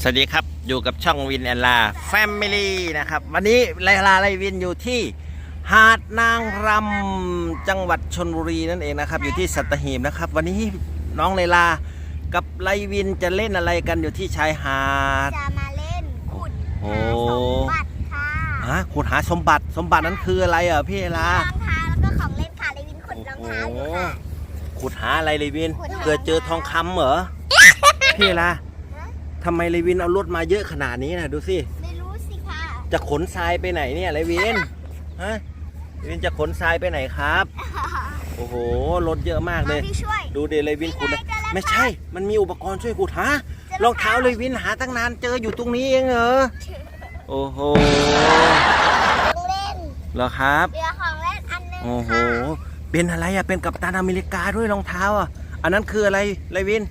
สวัสดีครับ อยู่กับช่องวินแอนลาแฟมิลี่นะครับ วันนี้ไลลาไลวินอยู่ที่หาดนางรำจังหวัดชนบุรีนั่นเองนะครับ อยู่ที่สัตหีบนะครับ วันนี้น้องไลลากับไลวินจะเล่นอะไรกันอยู่ที่ชายหาด จะมาเล่นขุดโอ้ หาสมบัติค่ะฮะขุดหาสมบัติสมบัตินั้นคืออะไรอะพี่ไลลารองเท้าแล้วก็ของเล่นค่ะเลวินขุดรองโอ้เท้าอโหยู่ค่ะ ขุดหาอะไรไลวินขุดหา เกิดเจอทองคำเหรอพี่ไลลาทำไมไลวินเอารถมาเยอะขนาดนี้นะดูสิ ไม่รู้สิค่ะจะขนทรายไปไหนเนี่ยไรวิน ฮะไรวินจะขนทรายไปไหนครับ โอ้โห รถเยอะมากเลยพี่ช่วย ดูเดไรวินขุดเลยนี่ไงเจอแล้วไม่ใช่ มันมีอุปกรณ์ช่วยขุดหาเจอรองเท้าเลยวินหาตั้งนานเจออยู่ตรงนี้เองเหรอ โอ้โหของเล่นเหรอครับ เรือของเล่นอันหนึงโอ้โห ค่ะเป็นอะไรอะเป็นกัปตันอเมริกาด้วยรองเท้าอะอันนั้นคืออะไรไรวิน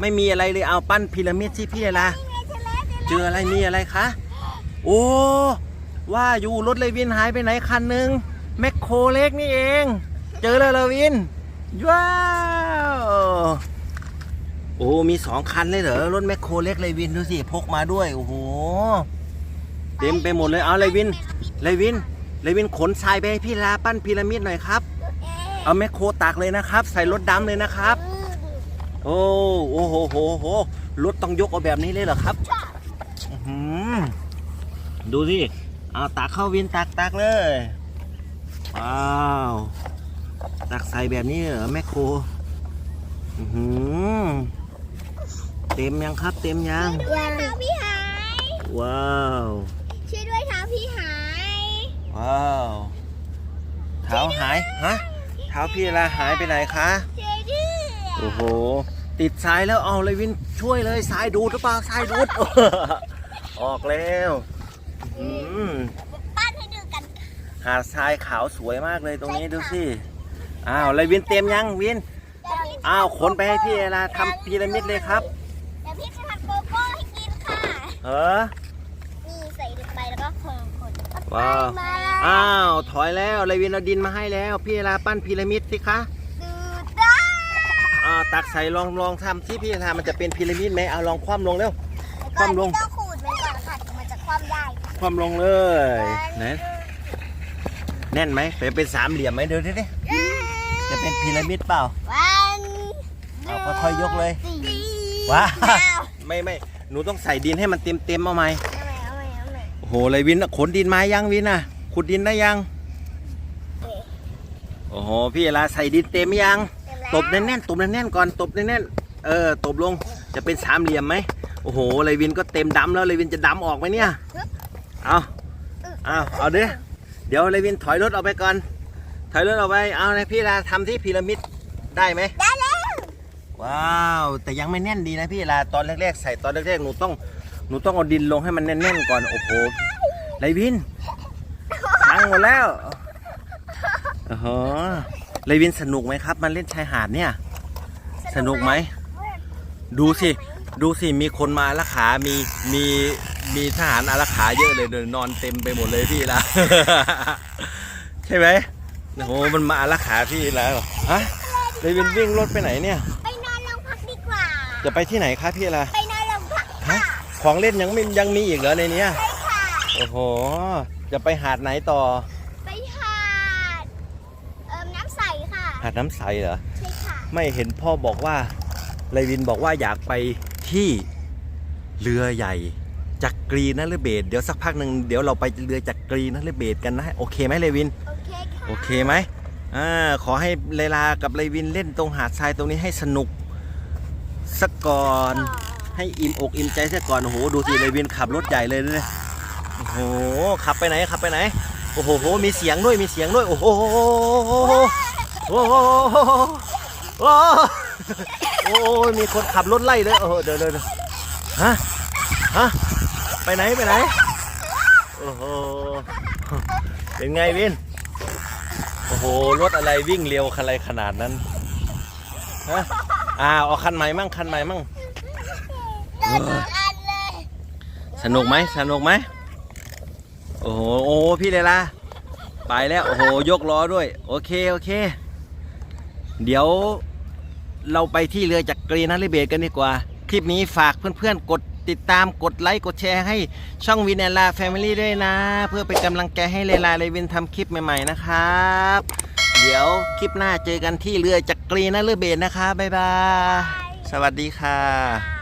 ไม่มีอะไรเลยเอาปั้นพีระมิดที่พี่ละนี่ไงเจอแล้วเจอเจออะไรมีอะไรคะโอ้ว่าอยู่รถเลวินหายไปไหนคันหนึ่งแมคโครเล็กนี่เอง เจอแล้วเลวินว้าวโอ้มีสองคันเลยเหรอรถแมคโครเล็กเลวินดูสิพกมาด้วยโอ้โหเต็มไปหมดเลยเอาเลวินเลวินเลวินขนทรายไปให้พี่ลาปั้นพีระมิดหน่อยครับ เอาแมคโครตักเลยนะครับ ใส่รถดำเลยนะครับ โอ้โอ้โหโหโหรถต้องยกเอาแบบนี้เลยเหรอครับอื้อหือดูสิเอาตักเข้าวินตักตักเลย ว้าว ตักใส่แบบนี้เหรอแม่โครอื้อหือเต็มยังครับ เต็มยังช่วยด้วยเท้าพี่หาย ว้าวช่วยด้วยเท้าพี่หาย ว้าวเท้าหายฮะเท้าพี่ละหายไปไหนคะช่วยด้วยโอ้โห ติดสายแล้วเอาเลยวินช่วยเลยสายดูดหรือเปล่าสายดูด ออกแล้วอืมปั้นให้ดูกันหาดทรายขาวสวยมากเลยตรงนี้ดูสิอ้าวเลยวินเต็มยังวินเดี๋ยวพี่อ้าวขนไปให้พี่เอลาทำพีระมิดเลยครับเดี๋ยวพี่จะทำโกโก้ให้กินค่ะเออนี่ใส่ลงไปแล้วก็คนคนว้าวมาอ้าวถอยแล้วเลยวินเอาดินมาให้แล้ว พี่เอลาปั้นพีระมิดสิคะดูได้อ้าว ตักใส่ลองลองทำที่พี่เอลามันจะเป็นพีระมิดไหมเอาลองคว่ำลงเร็ว คว่ำลง ต้องขูดไว้ก่อนค่ะมันจะคว่ำได้คว่ำลงเลยไหนแน่นไหมเป็นเป็นสามเหลี่ยมไหมเดี๋ยวดิดิจะเป็นพีระมิดเปล่าวันเอาค่อยๆยกเลยสี่ว้าเอาไม่ไม่หนูต้องใส่ดินให้มันเต็มเต็มๆเอาไหมเอาใหม่เอาใหม่เอาใหม่โอ้โหเลยวินขนดินมายังวินอะขุดดินได้ยังโอ้โหพี่เอลาใส่ดินเต็มยังเต็มแล้วตบแน่นๆตบแน่นๆก่อนตบแน่นๆเออตบลงจะเป็นสามเหลี่ยมไหมโอ้โหเลยวินก็เต็มดำแล้วเลยวินจะดำออกไหมเนี่ยเอาเอาเอาเด้อเดี๋ยวเลยวินถอยรถออกไปก่อนถอยรถออกไปเอานะพี่เอลาทำที่พีระมิดได้ไหมได้แล้วว้าวแต่ยังไม่แน่นดีนะพี่เอลาตอนแรกๆ ใส่ตอนแรกๆหนูต้องหนูต้องเอาดินลงให้มันแน่นๆก่อนโอ้โหเลยวินพังหมดแล้วโอ้โห เลยวินสนุกไหมครับ มันเล่นชายหาดเนี่ย สนุกไหม ดูสิ ดูสิ มีคนมาอารักขา มี มี มีทหารอารักขาเยอะเลยเดินนอนเต็มไปหมดเลยพี่ละ ใช่ไหมโอ้โห มันมาอารักขาพี่แล้วเหรอฮะ เลยวินวิ่งรถไปไหนเนี่ย ไปนอนโรงพักดีกว่า จะไปที่ไหนคะพี่ละไปนอนโรงพักฮะค่ะของเล่นยังไม่ยังมีอีกเหรอในเนี้ยใช่ค่ะโอ้โห จะไปหาดไหนต่อ ไปหาดเอ่อน้ำใสค่ะ หาด น้ำใสเหรอใช่ค่ะไม่เห็นพ่อบอกว่าเลวินบอกว่าอยากไปที่เรือใหญ่จักรีนฤเบศรเดี๋ยวสักพักหนึ่งเดี๋ยวเราไปเรือจักรีนฤเบศรกันนะโอเคไหมเลวิน โอเคค่ะโอเคไหมอ่าขอให้เลลากับเลวินเล่นตรงหาดทรายตรงนี้ให้สนุกสักก่อนให้อิ่มอกอิ่มใจซะก่อนโอ้โหดูสิเลวินขับรถใหญ่เลยเนี่ยโอ้โหขับไปไหนขับไปไหนโอ้โหมีเสียงด้วยมีเสียงด้วยโอ้โห โอ้โหโอ้โหโอ้โหมีคนขับรถไล่เลยโอ้โหเดี๋ยวเดี๋ยวเดี๋ยวฮะฮะไปไหนไปไหนโอ้โหเป็นไงวินโอ้โหรถอะไรวิ่งเร็วอะไรขนาดนั้นฮะอ่าเอาคันใหม่มั่งคันใหม่มั่งสนุกไหมสนุกไหมโอ้โหโอ้พี่เลล่าไปแล้วโอ้โหยกล้อด้วย โอเค โอเค เดี๋ยวเราไปที่เรือจักรีนฤเบศรกันดีกว่า คลิปนี้ฝากเพื่อนๆ กดติดตามกดไลค์กดแชร์ให้ช่องวินเนลาแฟมิลี่ด้วยนะ เพื่อเป็นกำลังใจให้เลลาเลวินทำคลิปใหม่ๆนะครับ เดี๋ยวคลิปหน้าเจอกันที่เรือจักรีนะเรือเบตนะคะบ๊ายบาย สวัสดีค่ะ